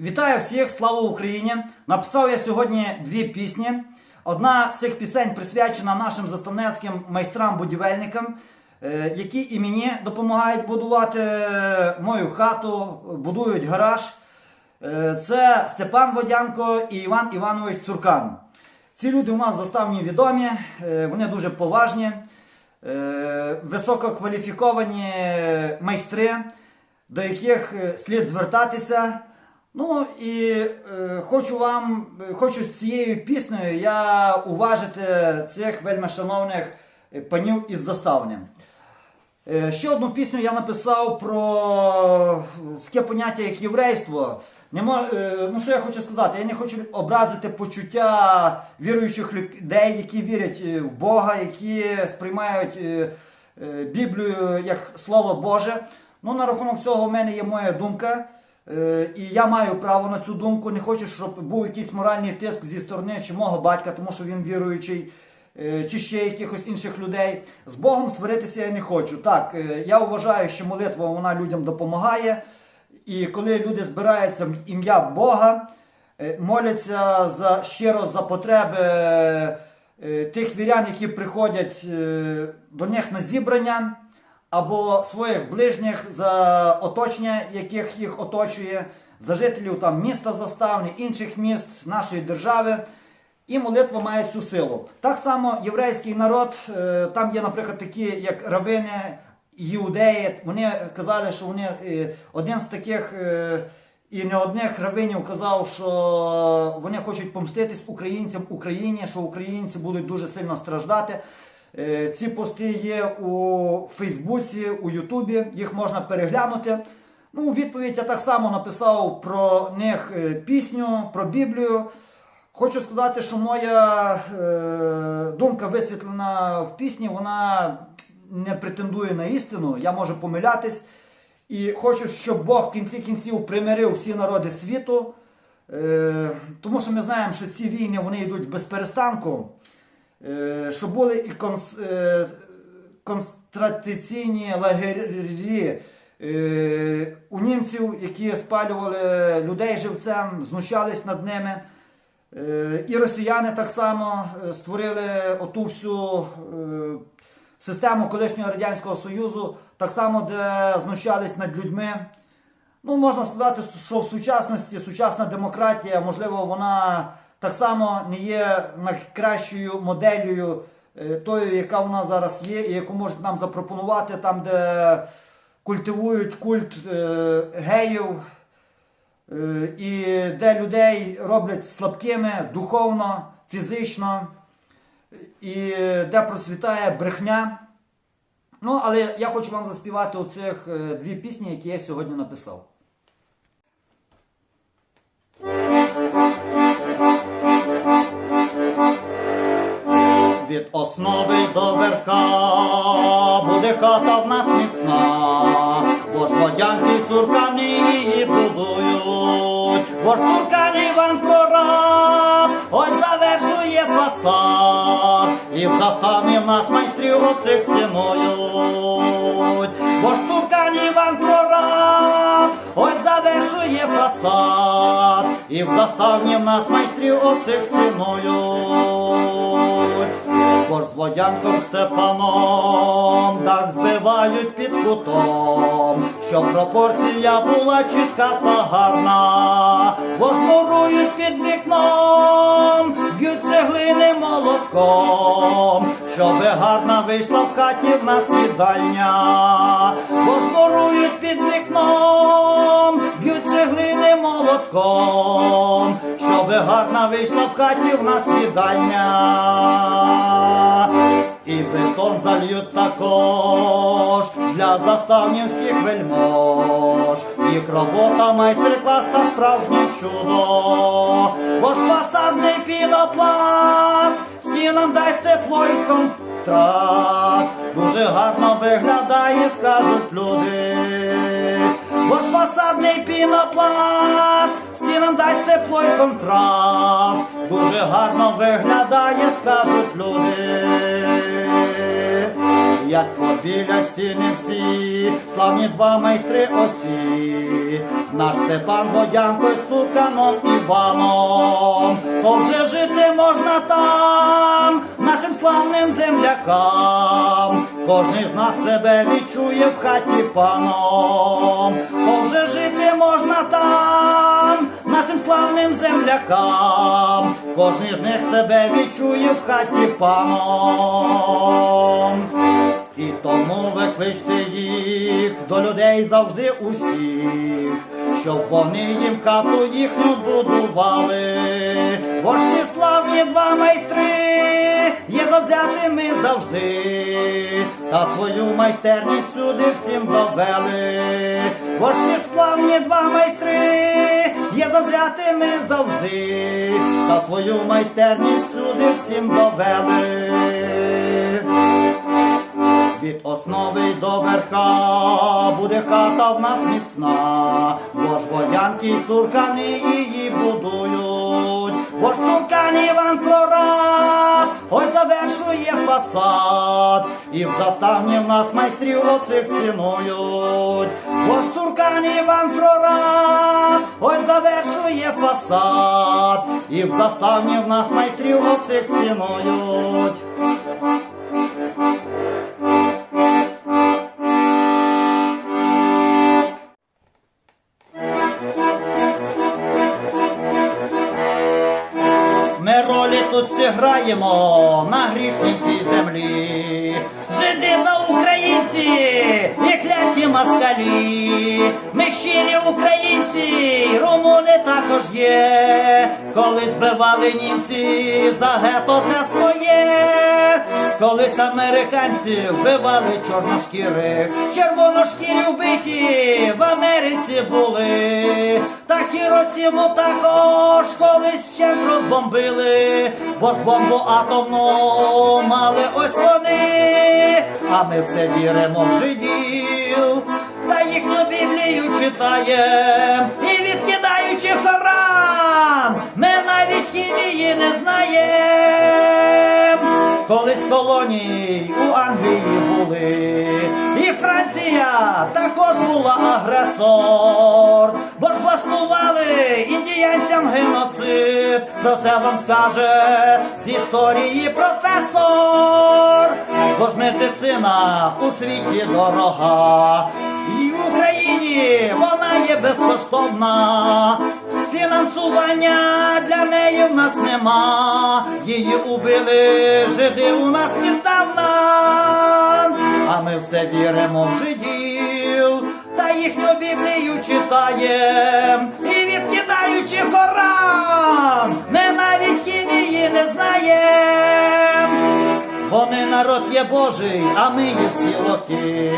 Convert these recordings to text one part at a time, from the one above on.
Вітаю всіх, слава Україні! Написав я сьогодні дві пісні. Одна з цих пісень присвячена нашим заставнецьким майстрам-будівельникам, е, які і мені допомагають будувати мою хату, будують гараж. Е, Це Степан Водянко і Іван Іванович Цуркан. Ці люди у нас заставні відомі, е, вони дуже поважні, е, висококваліфіковані майстри, до яких е, слід звертатися. Ну і е, хочу вам, хочу з цією піснею я уважити цих вельми шановних панів із заставням. Е, Ще одну пісню я написав про таке поняття, як єврейство. Не мо- е, ну що я хочу сказати? Я не хочу образити почуття віруючих людей, які вірять е, в Бога, які сприймають е, е, Біблію як Слово Боже. Ну, на рахунок цього в мене є моя думка. Е, І я маю право на цю думку. Не хочу, щоб був якийсь моральний тиск зі сторони чи мого батька, тому що він віруючий, е, чи ще якихось інших людей. З Богом сваритися я не хочу. Так, е, я вважаю, що молитва вона людям допомагає. І коли люди збираються в ім'я Бога, моляться за щиро за потреби тих вірян, які приходять до них на зібрання, або своїх ближніх за оточення, яких їх оточує, за жителів там міста заставні, інших міст нашої держави. І молитва має цю силу. Так само єврейський народ, е, там є, наприклад, такі, як равини, іудеї, вони казали, що вони е, один з таких е, і не одних равинів казав, що вони хочуть помститись українцям Україні, що українці будуть дуже сильно страждати. Е, Ці пости є у Фейсбуці, у Ютубі, їх можна переглянути. Ну, відповідь я так само написав про них е, пісню, про Біблію. Хочу сказати, що моя е, думка висвітлена в пісні, вона не претендує на істину, я можу помилятись. І хочу, щоб Бог в кінці кінців примирив всі народи світу. Е, тому що ми знаємо, що ці війни вони йдуть без перестанку. Е, що були і концентраційні лагері е, у німців, які спалювали людей живцем, знущались над ними. Е, І росіяни так само створили оту всю систему колишнього Радянського Союзу, так само, де знущались над людьми. Ну, можна сказати, що в сучасності сучасна демократія, можливо, вона так само не є найкращою моделлю е, тою, яка в нас зараз є, і яку можуть нам запропонувати там, де культивують культ е, геїв, е, і де людей роблять слабкими духовно, фізично, і де процвітає брехня. Ну, але я хочу вам заспівати оцих дві пісні, які я сьогодні написав. Від основи до верха. Буде хата в нас міцна, бо ж водянки цуркани будують, бо ж цуркан Іван прораб, ось завершує фасад, і в заставні в нас майстрів оцих цінують, бо ж цуркан Іван прораб, ось завершує фасад, і в заставні нас майстрів оцих цінують. Бо ж з водянком Степаном дах збивають під кутом, щоб пропорція була чітка та гарна, бо ж морують під вікном, б'ють цеглини молотком, щоби гарна вийшла в хаті в нас їдальня, бо ж мурують під вікном, б'ють цеглини молотком, щоби гарна вийшла в хаті в нас їдальня. І бетон зальють також для заставнівських вельмож. Їх робота майстер-клас та справжнє чудо. Бо ж фасадний пінопласт стінам дасть тепло і контраст. Дуже гарно виглядає, скажуть люди. Бо ж фасадний пінопласт стінам дасть тепло і контраст. Дуже гарно виглядає, скажуть люди. Як біля стіни всі, славні два майстри оці, наш Степан Водянко з Сурканом Іваном, то вже жити можна там, нашим славним землякам, кожний з нас себе відчує в хаті паном, то вже жити можна там, нашим славним землякам, кожний з них себе відчує в хаті паном. І тому викличте їх до людей завжди усіх, щоб вони їм хату їхню будували. Бо славні два майстри є завзятими завжди, та свою майстерність сюди всім довели. Бо славні два майстри є завзятими завжди, та свою майстерність сюди всім довели. Від основи до верха. Буде хата в нас міцна, бо ж водянки й цуркани її будують, бо ж цуркан Іван ось завершує фасад, і в заставні в нас майстрів оцих цінують, бо ж цуркан Іван прораб, ось завершує фасад, і в заставні в нас майстрів оцих цінують. Граємо на грішній цій землі. Жиди та українці і кляті москалі. Ми щирі українці, румуни також є. Колись збивали німці за гето те своє. Колись американці вбивали чорношкірих, червоношкірі вбиті в Америці були. Та Хіросіму також колись ще розбомбили, бо ж бомбу атомну мали ось вони, а ми все віримо в жидів, та їхню Біблію читаєм і відкидаючи Коран, ми навіть хімії не знаєм. Колись колонії Франція також була агресор, бо ж влаштували індіянцям геноцид. Про це вам скаже з історії професор. Бо ж медицина у світі дорога, і в Україні вона є безкоштовна. Фінансування для неї в нас нема. Її убили жиди у нас віддавна. А ми все віримо в жидів, та їхню Біблію читаєм. І відкидаючи Коран, ми навіть хімії не знаєм. Вони народ є Божий, а ми є всі лохи.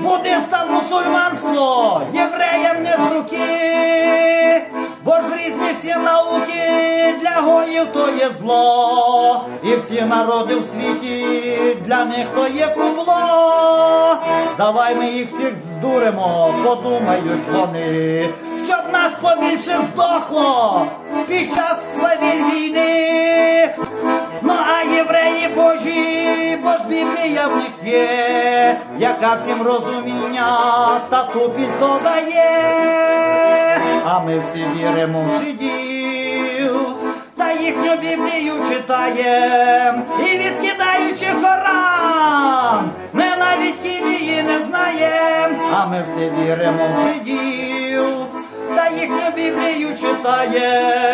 Буддистам мусульманство, євреям не з руки, бо ж різні всі науки для гоїв то є зло, і всі народи в світі для них то є кубло. Давай ми їх всіх здуримо, подумають вони, щоб нас побільше здохло під час свавіль війни. Ну а євреї божі, бо ж Біблія в них є, яка всім розуміння та тупість додає. Ми всі віримо в жидів, та їхню Біблію читаєм і відкидаючи Коран, ми навіть хімії не знаєм, а ми всі віримо в жидів. Та їхню Біблію читаєм